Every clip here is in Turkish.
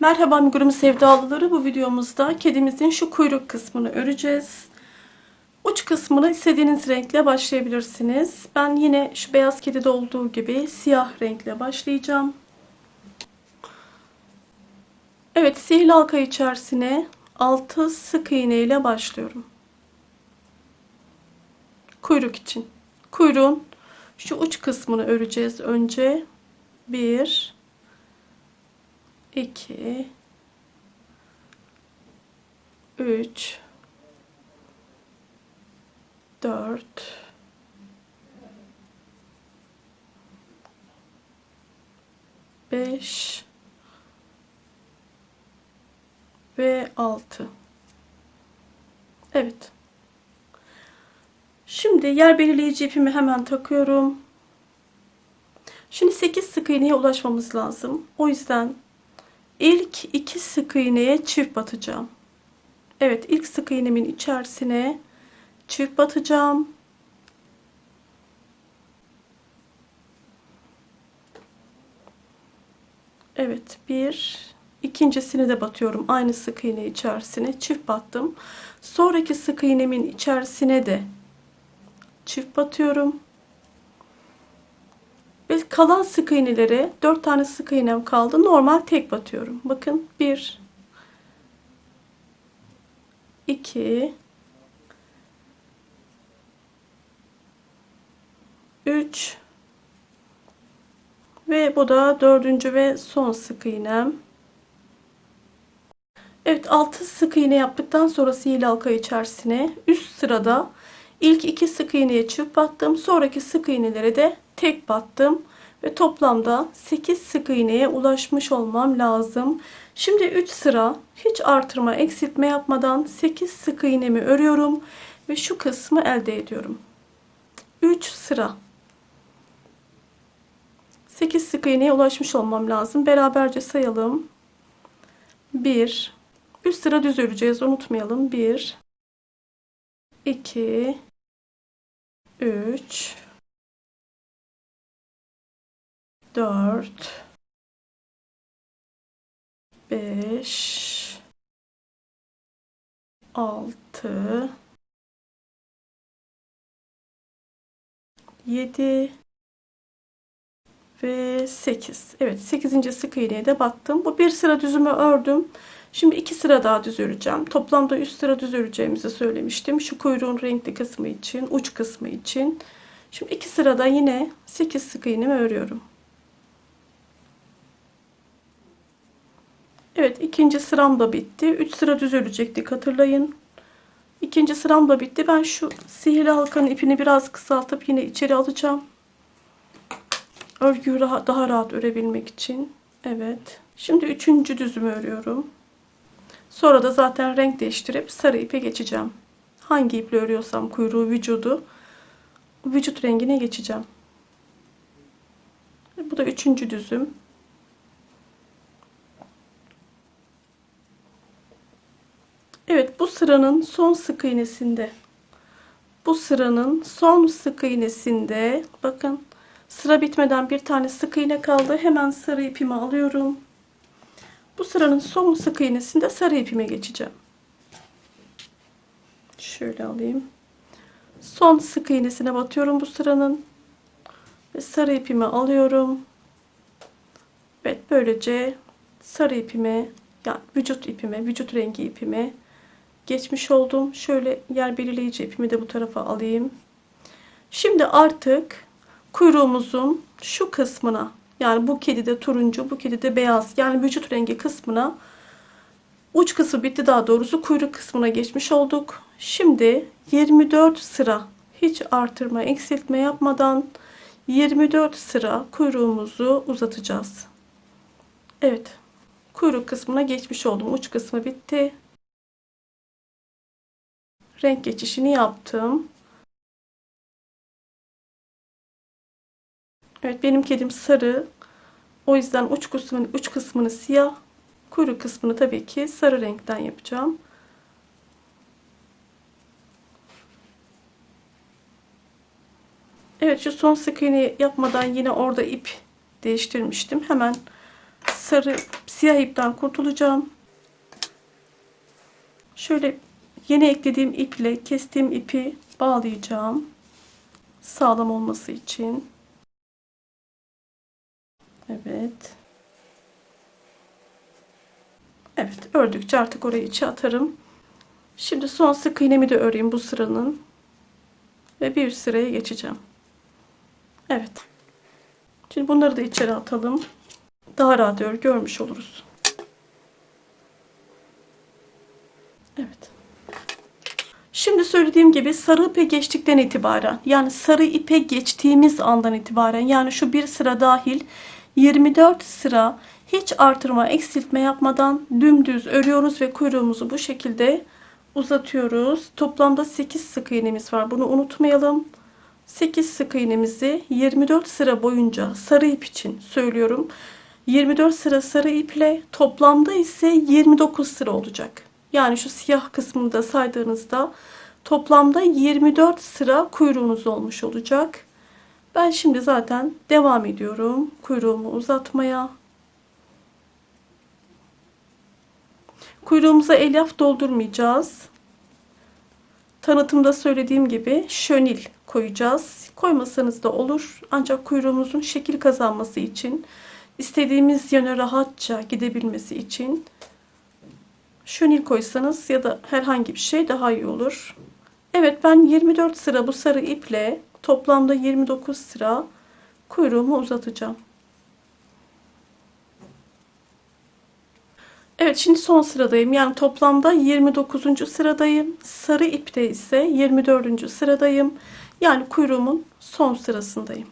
Merhaba amigurumu sevdalıları. Bu videomuzda kedimizin şu kuyruk kısmını öreceğiz. Uç kısmını istediğiniz renkle başlayabilirsiniz. Ben yine şu beyaz kedide olduğu gibi siyah renkle başlayacağım. Evet sihirli halka içerisine 6 sık iğne ile başlıyorum. Kuyruk için. Kuyruğun şu uç kısmını öreceğiz önce. 1 2 3 4 5 ve 6 Evet. Şimdi yer belirleyici ipimi hemen takıyorum. Şimdi 8 sık iğneye ulaşmamız lazım. O yüzden ilk iki sık iğneye çift batacağım. Evet ilk sık iğnemin içerisine çift batacağım. Evet bir ikincisini de batıyorum aynı sık iğne içerisine çift battım. Sonraki sık iğnemin içerisine de çift batıyorum. Ve kalan sık iğnelere 4 tane sık iğnem kaldı. Normal tek batıyorum. Bakın 1 2 3 ve bu da dördüncü ve son sık iğnem. Evet 6 sık iğne yaptıktan sonra sihirli halka içerisine üst sırada ilk iki sık iğneye çift battım. Sonraki sık iğnelere de tek battım ve toplamda 8 sık iğneye ulaşmış olmam lazım. Şimdi 3 sıra hiç artırma eksiltme yapmadan 8 sık iğnemi örüyorum ve şu kısmı elde ediyorum. 3 sıra 8 sık iğneye ulaşmış olmam lazım. Beraberce sayalım. 1 3 sıra düz öreceğiz unutmayalım. 1 2 3 4 5 6 7 ve 8. Evet 8. sık iğneye de battım. Bu bir sıra düzümü ördüm. Şimdi iki sıra daha düz öreceğim. Toplamda 3 sıra düz öreceğimizi söylemiştim. Şu kuyruğun renkli kısmı için, uç kısmı için. Şimdi iki sırada yine 8 sık iğnemi örüyorum. Evet ikinci sıram da bitti. 3 sıra düz örecektik hatırlayın. İkinci sıram da bitti. Ben şu sihirli halkanın ipini biraz kısaltıp yine içeri alacağım. Örgüyü rahat, daha rahat örebilmek için. Evet. Şimdi üçüncü düzümü örüyorum. Sonra da zaten renk değiştirip sarı ipe geçeceğim. Hangi iple örüyorsam kuyruğu, vücudu vücut rengine geçeceğim. Bu da üçüncü düzüm. Evet bu sıranın son sık iğnesinde bu sıranın son sık iğnesinde bakın sıra bitmeden bir tane sık iğne kaldı. Hemen sarı ipimi alıyorum. Bu sıranın son sık iğnesinde sarı ipime geçeceğim. Şöyle alayım. Son sık iğnesine batıyorum bu sıranın. Ve sarı ipimi alıyorum. Evet böylece sarı ipime yani vücut ipime, vücut rengi ipime geçmiş oldum. Şöyle yer belirleyici ipimi de bu tarafa alayım. Şimdi artık kuyruğumuzun şu kısmına yani bu kedide turuncu, bu kedide beyaz yani vücut rengi kısmına uç kısmı bitti daha doğrusu kuyruk kısmına geçmiş olduk. Şimdi 24 sıra hiç artırma eksiltme yapmadan 24 sıra kuyruğumuzu uzatacağız. Evet. Kuyruk kısmına geçmiş oldum. Uç kısmı bitti renk geçişini yaptım. Evet benim kedim sarı. O yüzden uç kısmını, uç kısmını siyah, kuyruk kısmını tabii ki sarı renkten yapacağım. Evet şu son sık iğne yapmadan yine orada ip değiştirmiştim. Hemen sarı siyah ipten kurtulacağım. Şöyle yeni eklediğim iple kestiğim ipi bağlayacağım. Sağlam olması için. Evet. Evet ördükçe artık orayı içe atarım. Şimdi son sık iğnemi de öreyim bu sıranın. Ve bir sıraya geçeceğim. Evet. Şimdi bunları da içeri atalım. Daha rahat ör görmüş oluruz. Evet. Şimdi söylediğim gibi sarı ipe geçtikten itibaren yani sarı ipe geçtiğimiz andan itibaren yani şu bir sıra dahil 24 sıra hiç artırma eksiltme yapmadan dümdüz örüyoruz ve kuyruğumuzu bu şekilde uzatıyoruz. Toplamda 8 sık iğnemiz var. Bunu unutmayalım. 8 sık iğnemizi 24 sıra boyunca sarı ip için söylüyorum. 24 sıra sarı iple toplamda ise 29 sıra olacak. Yani şu siyah kısmını da saydığınızda toplamda 24 sıra kuyruğunuz olmuş olacak. Ben şimdi zaten devam ediyorum kuyruğumu uzatmaya. Kuyruğumuza elyaf doldurmayacağız. Tanıtımda söylediğim gibi şönil koyacağız. Koymasanız da olur. Ancak kuyruğumuzun şekil kazanması için, istediğimiz yöne rahatça gidebilmesi için şönil koysanız ya da herhangi bir şey daha iyi olur. Evet ben 24 sıra bu sarı iple toplamda 29 sıra kuyruğumu uzatacağım. Evet şimdi son sıradayım. Yani toplamda 29. sıradayım. Sarı ipte ise 24. sıradayım. Yani kuyruğumun son sırasındayım.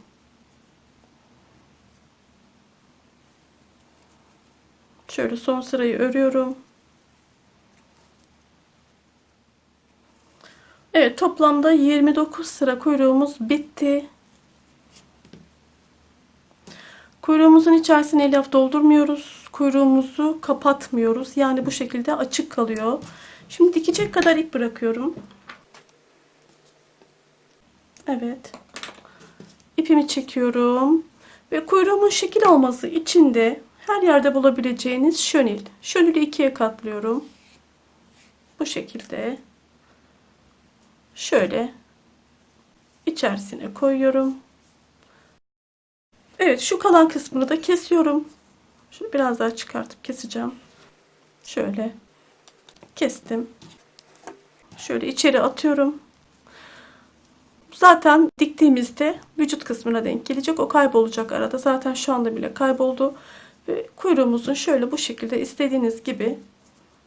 Şöyle son sırayı örüyorum. Evet toplamda 29 sıra kuyruğumuz bitti. Kuyruğumuzun içerisine elyaf doldurmuyoruz. Kuyruğumuzu kapatmıyoruz. Yani bu şekilde açık kalıyor. Şimdi dikecek kadar ip bırakıyorum. Evet. İpimi çekiyorum. Ve kuyruğumun şekil alması için de her yerde bulabileceğiniz şönil. Şönülü ikiye katlıyorum. Bu şekilde. Şöyle içerisine koyuyorum. Evet şu kalan kısmını da kesiyorum. Şunu biraz daha çıkartıp keseceğim. Şöyle kestim. Şöyle içeri atıyorum. Zaten diktiğimizde vücut kısmına denk gelecek. O kaybolacak arada. Zaten şu anda bile kayboldu. Ve kuyruğumuzun şöyle bu şekilde istediğiniz gibi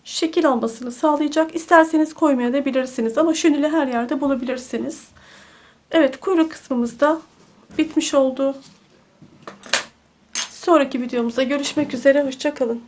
şekil almasını sağlayacak. İsterseniz koymaya da bilirsiniz. Ama şönülü her yerde bulabilirsiniz. Evet kuyruk kısmımız da bitmiş oldu. Sonraki videomuzda görüşmek üzere. Hoşçakalın.